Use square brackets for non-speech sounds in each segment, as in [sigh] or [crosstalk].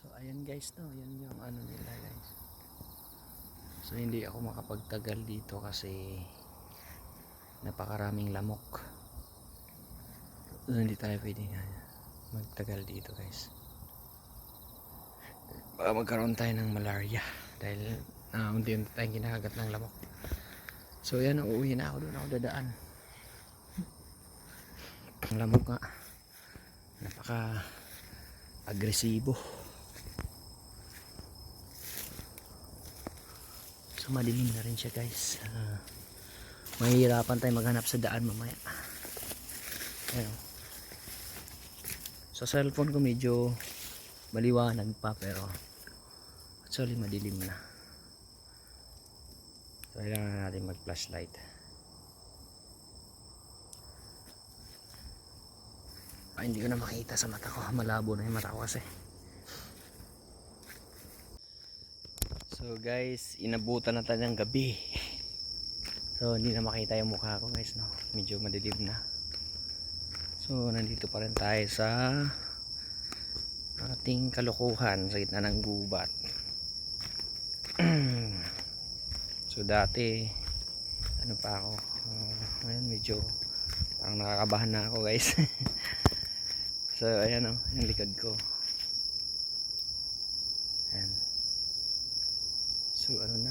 So ayan guys no, yan yung ano nila guys. So hindi ako makapagtagal dito kasi napakaraming lamok. So, hindi tayo pwede magtagal dito guys. Baka magkaroon tayo ng malaria dahil uh, unti-unti tayong kinakagat ng lamok. So yan, uuwi na ako doon ako dadaan. Ang lamok nga. Napaka agresibo. So madilim na rin siya guys. Ah, mahihirapan tayo maghanap sa daan mamaya. Ayan. Sa cellphone ko medyo maliwanag pa pero actually madilim na. So kailangan natin mag flashlight. Ay, hindi ko na makita sa mata ko. Malabo na yung mata ko kasi. So guys, inabutan na tayo ng gabi. So hindi na makita yung mukha ko guys no. Medyo madilim na. So nandito pa rin tayo sa ating kalukuhan sa gitna ng gubat. [clears throat] so dati ano pa ako uh, ngayon medyo parang nakakabahan na ako guys. [laughs] so ayan o, yung likod ko. So ano na,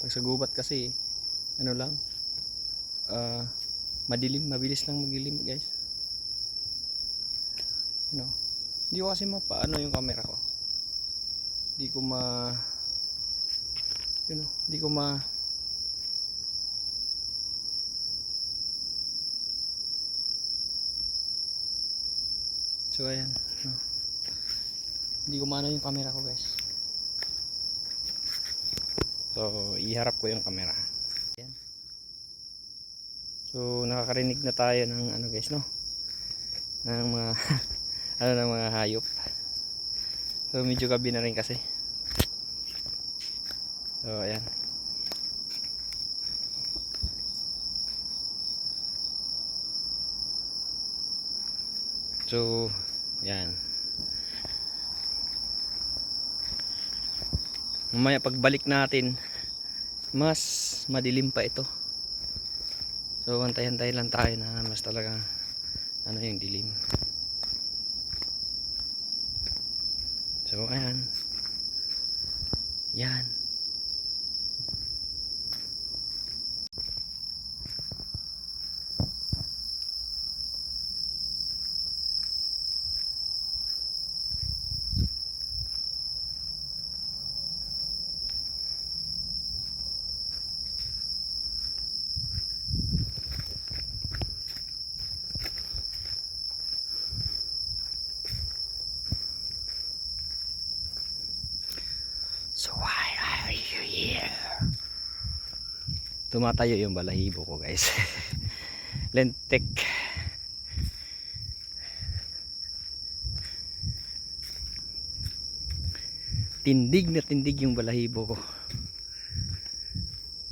pag sa gubat kasi ano lang ah madilim, mabilis lang magdilim guys. Ano? Hindi ko kasi mapaano yung camera ko. Hindi ko ma you know, hindi ko ma So ayan, no. Hindi maano yung camera ko, guys. So, iharap ko yung camera. Ayan. So, nakakarinig na tayo ng ano, guys, no? Ng mga [laughs] ano ng mga hayop. So, medyo gabi na rin kasi. So, ayan. So, yan. Mamaya pagbalik natin, mas madilim pa ito. So, antay-antay lang tayo na mas talagang ano yung dilim. So, ayan. Yan. So why are you here? Tumatayo yung balahibo ko guys. [laughs] Lentek. Tindig na tindig yung balahibo ko.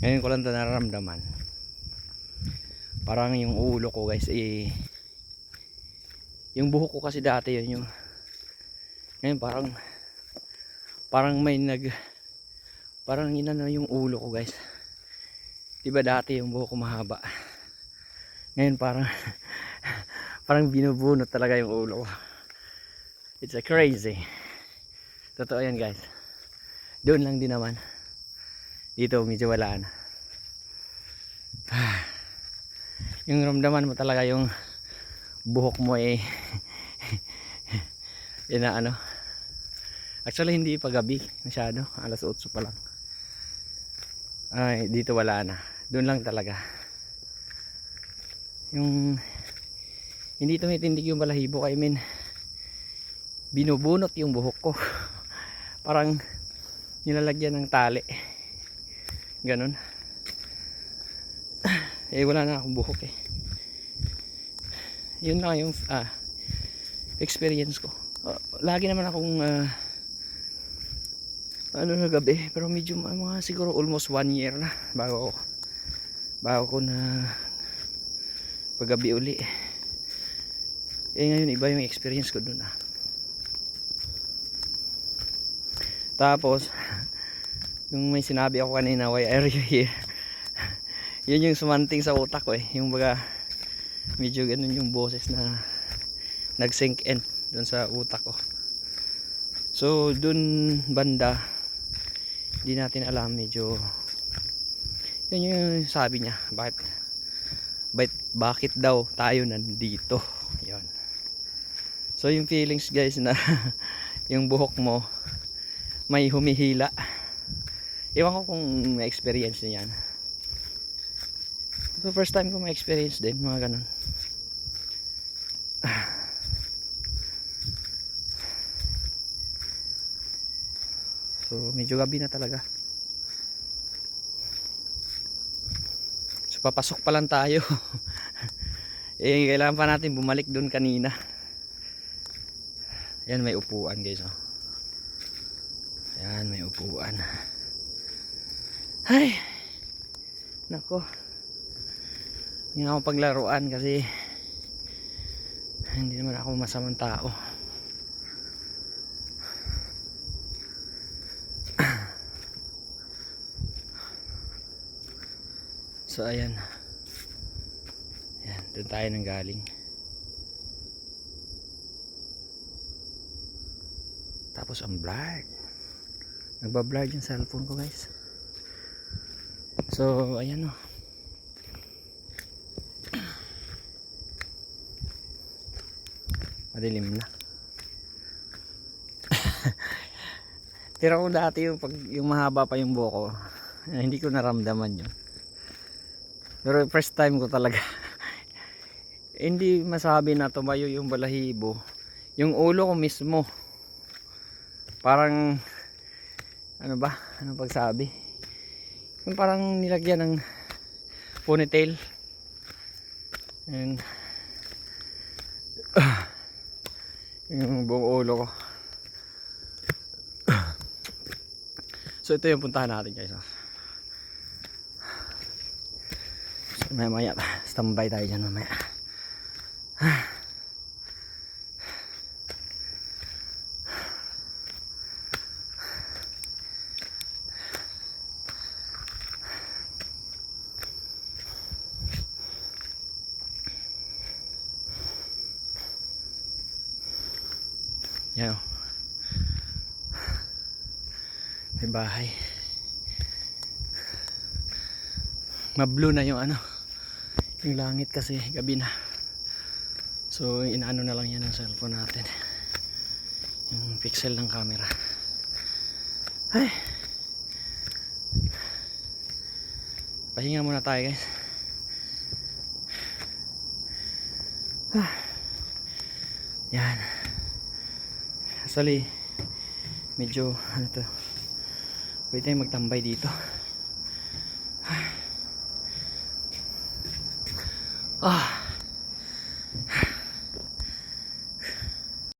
Ngayon ko lang ito nararamdaman. Parang yung ulo ko guys eh yung buhok ko kasi dati yun yung ngayon parang parang may nag parang inano yung ulo ko guys diba dati yung buhok ko mahaba? [laughs] Ngayon parang [laughs] parang binubunot talaga yung ulo ko. It's a crazy. Totoo yan guys. Doon lang din naman. Dito medyo wala na. [sighs] Yung ramdaman mo talaga yung buhok mo eh [laughs] yun na ano. Actually hindi pa gabi masyado, alas 8 pa lang. Ay, dito wala na. Doon lang talaga. Yung hindi tumitindig yung balahibo I mean binubunot yung buhok ko. [laughs] Parang nilalagyan ng tali. Ganon. [clears throat] Eh wala na akong buhok eh. Yun lang yung ah, experience ko. Uh, lagi naman akong uh, ano na gabi pero medyo mga siguro almost one year na bago ako bago ko na paggabi uli eh ngayon iba yung experience ko dun ah Tapos, [laughs] yung may sinabi ako kanina, why are you here? [laughs] Yun yung sumanting sa utak ko eh. Yung baga, medyo ganun yung boses na nag-sink in dun sa utak ko. So, dun banda, hindi natin alam medyo yun yung sabi niya bakit bakit, bakit daw tayo nandito? [laughs] Yun. So yung feelings guys na [laughs] yung buhok mo may humihila. Ewan ko kung na-experience niya yan. So first time ko ma-experience din mga ganun so medyo gabi na talaga So papasok pa lang tayo. [laughs] eh kailangan pa natin bumalik doon kanina. Yan may upuan guys oh. Yan may upuan. Ay. Nako. Hindi ako paglaruan kasi hindi naman ako masamang tao. So ayan. Ayan, doon tayo nang galing. Tapos ang blurred. Nagba-blurred yung cellphone ko, guys. So, ayan oh. Madilim na. [laughs] Pero kung dati yung, pag, yung mahaba pa yung buhok ko, hindi ko naramdaman yun. Pero first time ko talaga. [laughs] Hindi masabi na tumayo yung balahibo. Yung ulo ko mismo. Parang ano ba? Ano pagsabi? Yung parang nilagyan ng ponytail. And [sighs] yung buong ulo ko. [sighs] so ito yung puntahan natin guys. ah. Maya maya, standby tayo dyan mamaya. Yan o. May bahay. Ma-blue na yung ano yung langit kasi gabi na. So inaano na lang yan ng cellphone natin. Yung pixel ng camera. Ay! Pahinga muna tayo guys. Ah. yan. Actually medyo ano to? Pwede tayong magtambay dito Ah.